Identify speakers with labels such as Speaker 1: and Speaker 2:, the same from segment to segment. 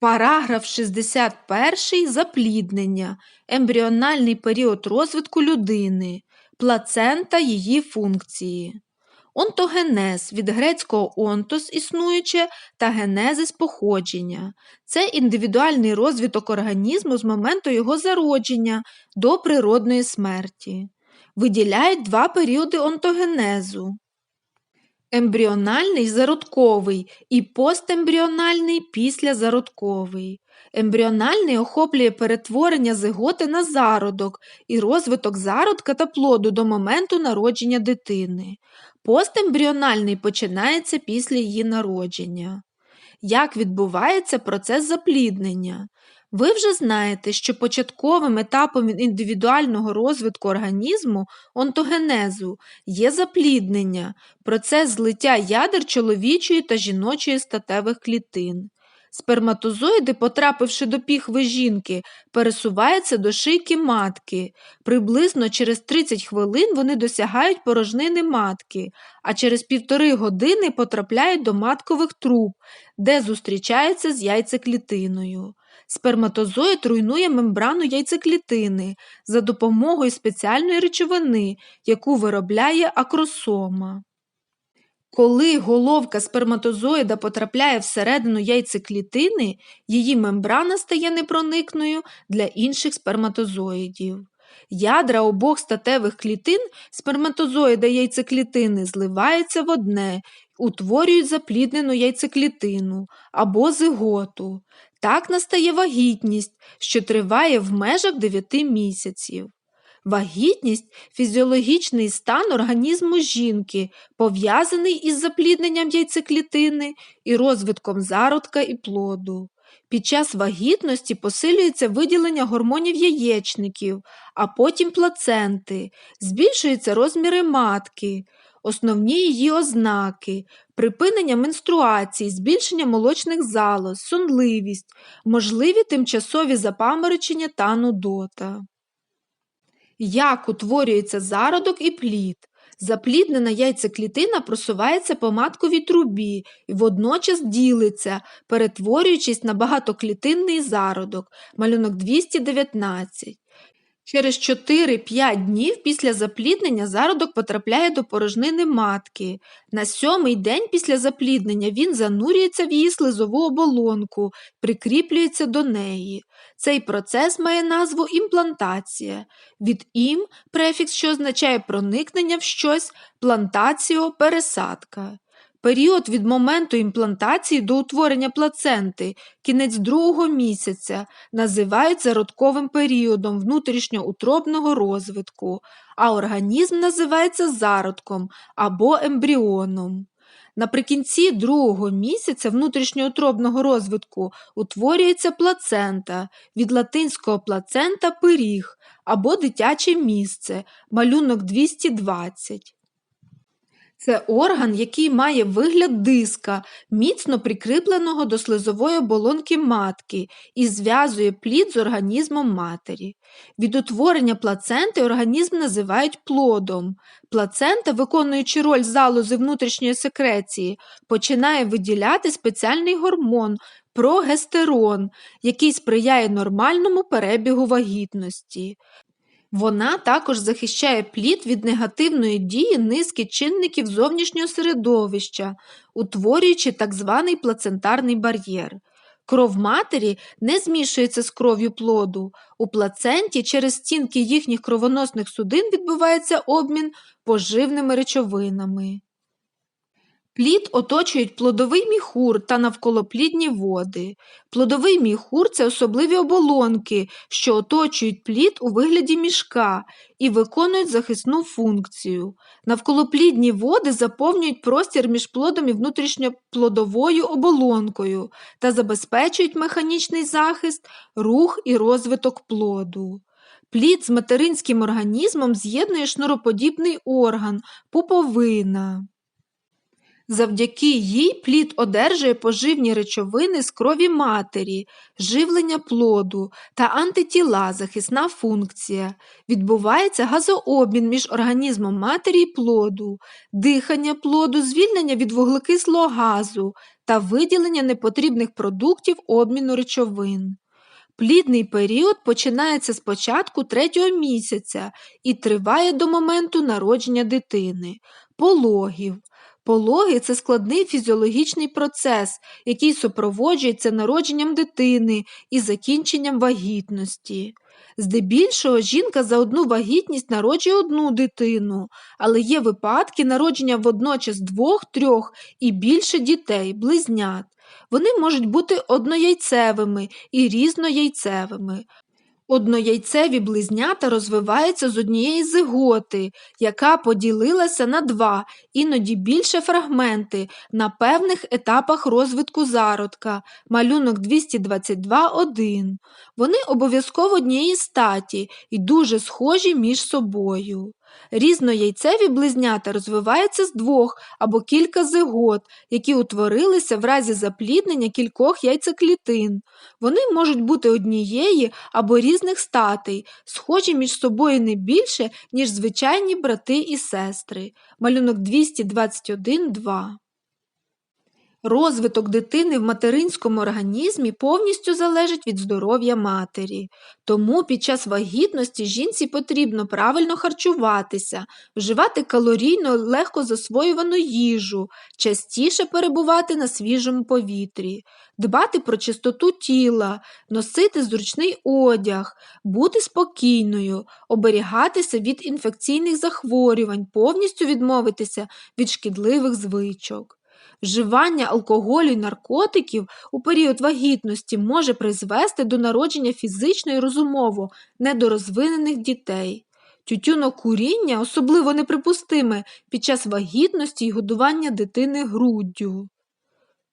Speaker 1: Параграф 61. Запліднення. Ембріональний період розвитку людини. Плацента її функції. Онтогенез від грецького онтос існуюче та генезис походження. Це індивідуальний розвиток організму з моменту його зародження до природної смерті. Виділяють два періоди онтогенезу. Ембріональний зародковий і постембріональний післязародковий. Ембріональний охоплює перетворення зиготи на зародок і розвиток зародка та плоду до моменту народження дитини. Постембріональний починається після її народження. Як відбувається процес запліднення? Ви вже знаєте, що початковим етапом індивідуального розвитку організму онтогенезу є запліднення, процес злиття ядер чоловічої та жіночої статевих клітин. Сперматозоїди, потрапивши до піхви жінки, пересуваються до шийки матки. Приблизно через 30 хвилин вони досягають порожнини матки, а через півтори години потрапляють до маткових труб, де зустрічаються з яйцеклітиною. Сперматозоїд руйнує мембрану яйцеклітини за допомогою спеціальної речовини, яку виробляє акросома. Коли головка сперматозоїда потрапляє всередину яйцеклітини, її мембрана стає непроникною для інших сперматозоїдів. Ядра обох статевих клітин сперматозоїда яйцеклітини зливаються в одне, утворюють запліднену яйцеклітину або зиготу. Так настає вагітність, що триває в межах 9 місяців. Вагітність фізіологічний стан організму жінки, пов'язаний із заплідненням яйцеклітини і розвитком зародка і плоду. Під час вагітності посилюється виділення гормонів яєчників, а потім плаценти, збільшуються розміри матки, основні її ознаки, припинення менструації, збільшення молочних залоз, сонливість, можливі тимчасові запаморочення та нудота. Як утворюється зародок і плід? Запліднена яйцеклітина просувається по матковій трубі і водночас ділиться, перетворюючись на багатоклітинний зародок, малюнок 219. Через 4-5 днів після запліднення зародок потрапляє до порожнини матки. На сьомий день після запліднення він занурюється в її слизову оболонку, прикріплюється до неї. Цей процес має назву імплантація. Від ім префікс, що означає проникнення в щось, плантаціо пересадка. Період від моменту імплантації до утворення плаценти, кінець другого місяця, називають зародковим періодом внутрішньоутробного розвитку, а організм називається зародком або ембріоном. Наприкінці другого місяця внутрішньоутробного розвитку утворюється плацента від латинського плацента пиріг або дитяче місце, малюнок 220. Це орган, який має вигляд диска, міцно прикріпленого до слизової оболонки матки і зв'язує плід з організмом матері. Від утворення плаценти організм називають плодом. Плацента, виконуючи роль залози внутрішньої секреції, починає виділяти спеціальний гормон прогестерон, який сприяє нормальному перебігу вагітності. Вона також захищає плід від негативної дії низки чинників зовнішнього середовища, утворюючи так званий плацентарний бар'єр. Кров матері не змішується з кров'ю плоду. У плаценті через стінки їхніх кровоносних судин відбувається обмін поживними речовинами. Плід оточують плодовий міхур та навколоплідні води. Плодовий міхур це особливі оболонки, що оточують плід у вигляді мішка і виконують захисну функцію. Навколоплідні води заповнюють простір між плодом і внутрішньоплодовою оболонкою та забезпечують механічний захист, рух і розвиток плоду. Плід з материнським організмом з'єднує шнуроподібний орган, пуповина. Завдяки їй плід одержує поживні речовини з крові матері, живлення плоду та антитіла, захисна функція. Відбувається газообмін між організмом матері і плоду, дихання плоду, звільнення від вуглекислого газу та виділення непотрібних продуктів обміну речовин. Плідний період починається з початку третього місяця і триває до моменту народження дитини, пологів. Пологи це складний фізіологічний процес, який супроводжується народженням дитини і закінченням вагітності. Здебільшого жінка за одну вагітність народжує одну дитину, але є випадки народження водночас двох, трьох і більше дітей, близнят. Вони можуть бути однояйцевими і різнояйцевими. Однояйцеві близнята розвиваються з однієї зиготи, яка поділилася на два, іноді більше фрагменти на певних етапах розвитку зародка, малюнок 222.1. Вони обов'язково однієї статі і дуже схожі між собою. Різнояйцеві близнята розвиваються з двох або кілька зигот, які утворилися в разі запліднення кількох яйцеклітин. Вони можуть бути однієї або різних статей, схожі між собою не більше, ніж звичайні брати і сестри. Малюнок 221.2 Розвиток дитини в материнському організмі повністю залежить від здоров'я матері. Тому під час вагітності жінці потрібно правильно харчуватися, вживати калорійно легко засвоювану їжу, частіше перебувати на свіжому повітрі, дбати про чистоту тіла, носити зручний одяг, бути спокійною, оберігатися від інфекційних захворювань, повністю відмовитися від шкідливих звичок. Вживання алкоголю і наркотиків у період вагітності може призвести до народження фізично і розумово недорозвинених дітей. Тютюнокуріння особливо неприпустиме під час вагітності і годування дитини груддю.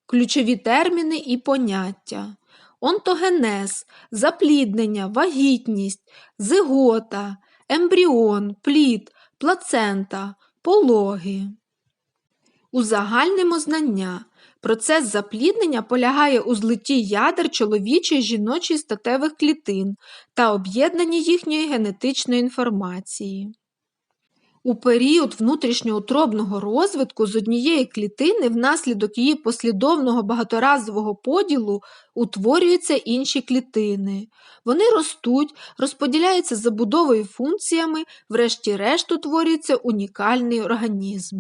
Speaker 1: Ключові терміни і поняття. Онтогенез, запліднення, вагітність, зигота, ембріон, плід, плацента, пологи. Узагальнимо знання. Процес запліднення полягає у злитті ядер чоловічої жіночої статевих клітин та об'єднанні їхньої генетичної інформації. У період внутрішньоутробного розвитку з однієї клітини внаслідок її послідовного багаторазового поділу утворюються інші клітини. Вони ростуть, розподіляються забудовою функціями, врешті-решт утворюється унікальний організм.